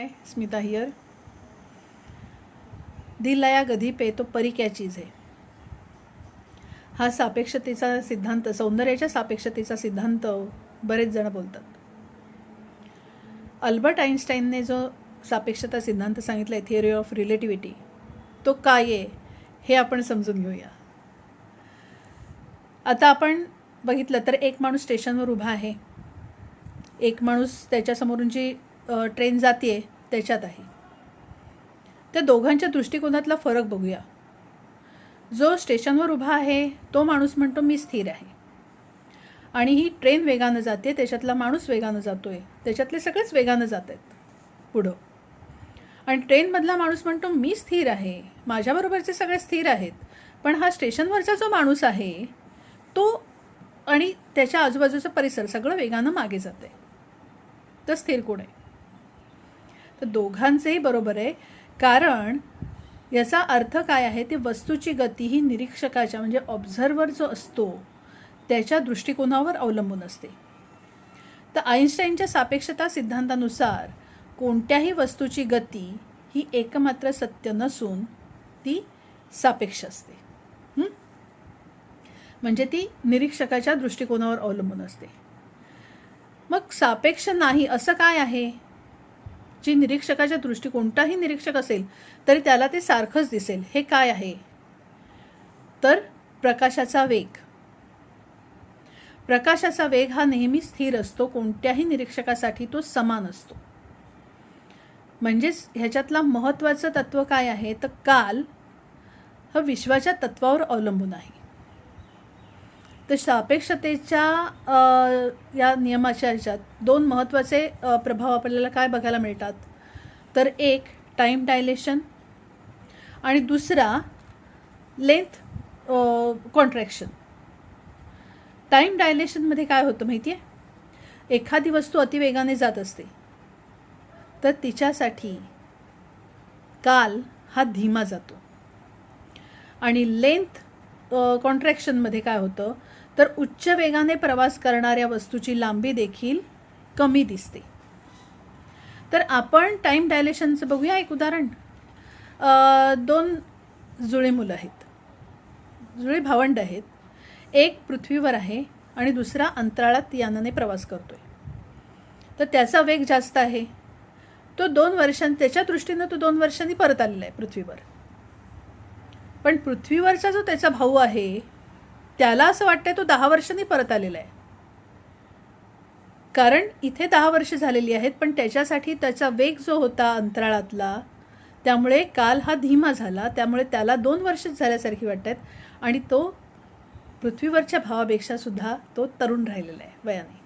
हाय Smita here दिल लाया गधी पे तो परी क्या चीज आहे हा सापेक्षतेचा सिद्धांत सौंदर्याच्या सापेक्षतेचा सिद्धांत बरेच जण बोलतात. अल्बर्ट आईन्स्टाईनने जो सापेक्षता सिद्धांत सांगितला आहे थिअरी ऑफ रिलेटिव्हिटी तो काय आहे हे आपण समजून घेऊया. आता आपण बघितलं तर एक माणूस स्टेशनवर उभा आहे. एक माणूस त्याच्यासमोरून जी ट्रेन जाते त्याच्यात आहे. त्या दोघांच्या दृष्टिकोनातला फरक बघूया. जो स्टेशनवर उभा आहे तो माणूस म्हणतो मी स्थिर आहे. आणि ही ट्रेन वेगानं जाते त्याच्यातला माणूस वेगानं जातोय. त्याच्यातले सगळेच वेगानं जात आहेत पुढं. आणि ट्रेनमधला माणूस म्हणतो मी स्थिर आहे. माझ्याबरोबरचे सगळे स्थिर आहेत. पण हा स्टेशनवरचा जो माणूस आहे तो आणि त्याच्या आजूबाजूचा परिसर सगळं वेगानं मागे जाते तर स्थिर कोण आहे? तर दोघांचेही बरोबर आहे. कारण याचा अर्थ काय आहे? ते वस्तूची गती ही निरीक्षकाच्या म्हणजे ऑब्झर्वर जो असतो त्याच्या दृष्टिकोनावर अवलंबून असते. तर आईन्स्टाईनच्या सापेक्षता सिद्धांतानुसार कोणत्याही वस्तूची गती ही एकमात्र सत्य नसून ती सापेक्ष असते. म्हणजे ती निरीक्षकाच्या दृष्टिकोनावर अवलंबून असते. मग सापेक्ष नाही असं काय आहे? जी निरीक्षकाच्या दृष्टी कोणताही निरीक्षक असेल तरी त्याला ते सारखंच दिसेल. हे काय आहे? तर प्रकाशाचा वेग. प्रकाशाचा वेग हा नेहमी स्थिर असतो कोणत्याही निरीक्षकासाठी तो समान असतो. म्हणजेच ह्याच्यातला महत्त्वाचं तत्व काय आहे? तर काल हा विश्वाच्या तत्वावर अवलंबून आहे. तर सापेक्षतेच्या या नियमाच्या ह्याच्यात दोन महत्त्वाचे प्रभाव आपल्याला काय बघायला मिळतात? तर एक टाईम डायलेशन आणि दुसरा लेंथ कॉन्ट्रॅक्शन टाईम डायलेशनमध्ये काय होतं माहिती आहे एखादी वस्तू अतिवेगाने जात असते. तर तिच्यासाठी काल हा धीमा जातो. आणि लेंथ कॉन्ट्रॅक्शनमध्ये काय होतं? तर उच्च वेगाने प्रवास करणाऱ्या वस्तूची लांबी देखील कमी दिसते. तर आपण टाईम डायलेशनचं बघूया एक उदाहरण. दोन जुळे मुलं आहेत. जुळी भावंड आहेत. एक पृथ्वीवर आहे आणि दुसरा अंतराळात यानाने प्रवास करतो आहे तर त्याचा वेग जास्त आहे. तो दोन वर्षां त्याच्या दृष्टीनं तो दोन वर्षांनी परत आलेला आहे पृथ्वीवर. पण पृथ्वीवरचा जो त्याचा भाऊ आहे त्याला असं वाटतंय तो दहा वर्षांनी परत आलेला आहे. कारण इथे दहा वर्ष झालेली आहेत पण त्याच्यासाठी त्याचा वेग जो होता अंतराळातला त्यामुळे काल हा धीमा झाला त्यामुळे त्याला दोन वर्षच झाल्यासारखी वाटत आहेत आणि तो पृथ्वीवरच्या भावापेक्षा सुद्धा तो तरुण राहिलेला आहे वयाने.